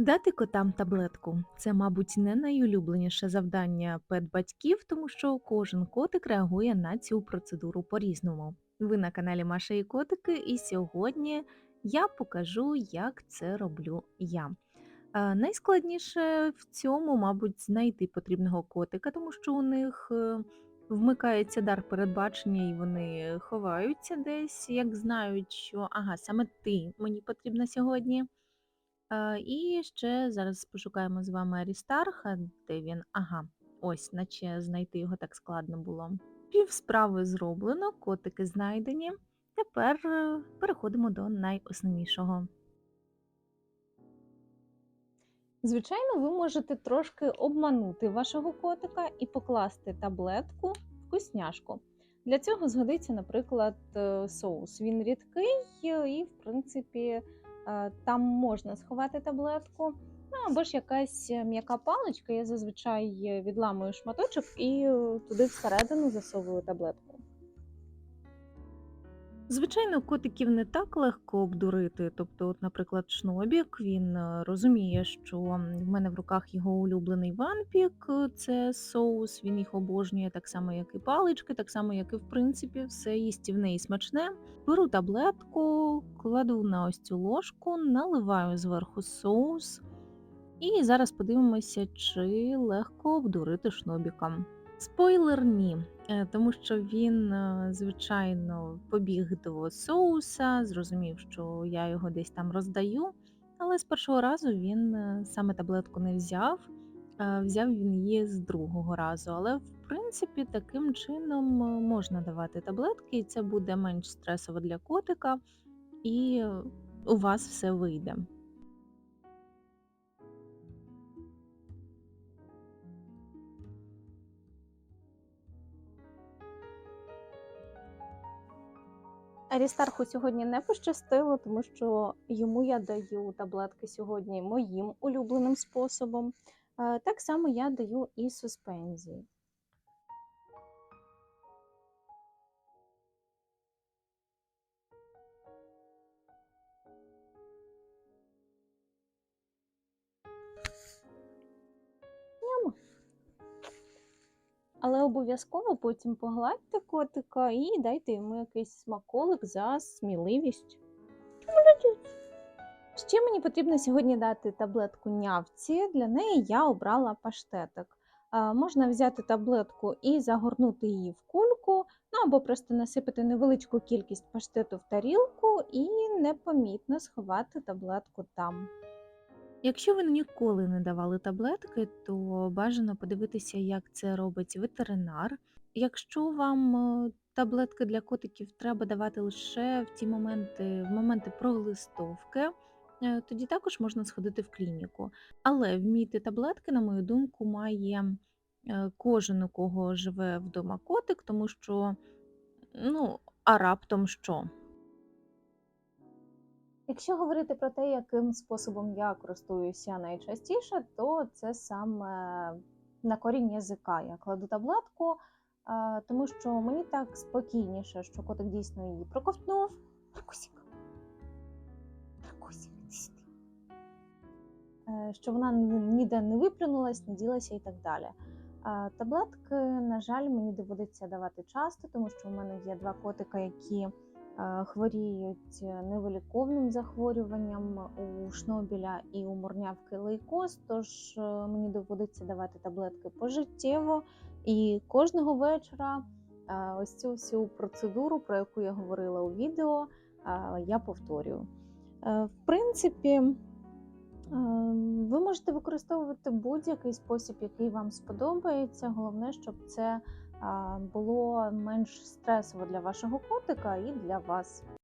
Дати котам таблетку це, мабуть, не найулюбленіше завдання пет-батьків, тому що кожен котик реагує на цю процедуру по-різному. Ви на каналі Маша і Котики, і сьогодні я покажу, як це роблю я. Е, Найскладніше в цьому, мабуть, знайти потрібного котика, тому що у них е, вмикається дар передбачення, і вони ховаються десь, як знають, що ага, саме ти мені потрібна сьогодні. Е, і ще зараз пошукаємо з вами Арістарха, де він. Ага, ось, наче знайти його так складно було. Пів справи зроблено, котики знайдені. Тепер е, переходимо до найосновнішого. Звичайно, ви можете трошки обманути вашого котика і покласти таблетку вкусняшку. Для цього згодиться, наприклад, е, соус. Він рідкий і, в принципі, там можна сховати таблетку. Ну або ж якась е, м'яка паличка. Я зазвичай е, відламую шматочок і е, туди всередину засовую таблетку. Звичайно, котиків не так легко обдурити. Тобто, от, наприклад, Шнобік, він е, розуміє, що в мене в руках його улюблений ванпік, е, це соус, він їх обожнює так само, як і палички, так само, як і в принципі все їстівне і смачне. Беру таблетку, кладу на ось цю ложку, наливаю зверху соус. І зараз подивимося, чи легко обдурити Шнобіка. Спойлер ні, е, тому що він, е, звичайно, побіг до соуса, зрозумів, що я його десь там роздаю, але з першого разу він е, саме таблетку не взяв. Взяв він її з другого разу. Але в принципі таким чином можна давати таблетки, і це буде менш стресово для котика, і у вас все вийде. Арістарху сьогодні не пощастило, тому що йому я даю таблетки сьогодні моїм улюбленим способом. Е, Так само я даю і суспензії. Але обов'язково потім погладьте котика і дайте йому якийсь смаколик за сміливість. Ще мені потрібно сьогодні дати таблетку нявці. Для неї я обрала паштетик. Можна взяти таблетку і загорнути її в кульку, ну або просто насипати невеличку кількість паштету в тарілку і непомітно сховати таблетку там. Якщо ви ніколи не давали таблетки, то бажано подивитися, як це робить ветеринар. Якщо вам е, таблетки для котиків треба давати лише в ті моменти, в моменти проглистовки, е, тоді також можна сходити в клініку. Але вміти таблетки, на мою думку, має е, кожен, у кого живе вдома котик, тому що, ну, а раптом що? Якщо говорити про те, яким способом я користуюся найчастіше, то це саме на корінь язика. Я кладу таблетку, тому що мені так спокійніше, що котик дійсно її проковтнув. Прокусик, іди. Е, Що вона ніде не виплюнулась, не ділася і так далі. Таблетки, на жаль, мені доводиться давати часто, тому що у мене є два котика, які хворіють невиліковним захворюванням у шнобіля і у морнявки лейкоз, тож е, мені доводиться давати таблетки пожиттєво. І кожного вечора е, ось цю всю процедуру, про яку я говорила у відео, е, я повторюю. Е, В принципі, е, ви можете використовувати будь-який спосіб, який вам сподобається. Головне, щоб це було менш стресово для вашого котика і для вас.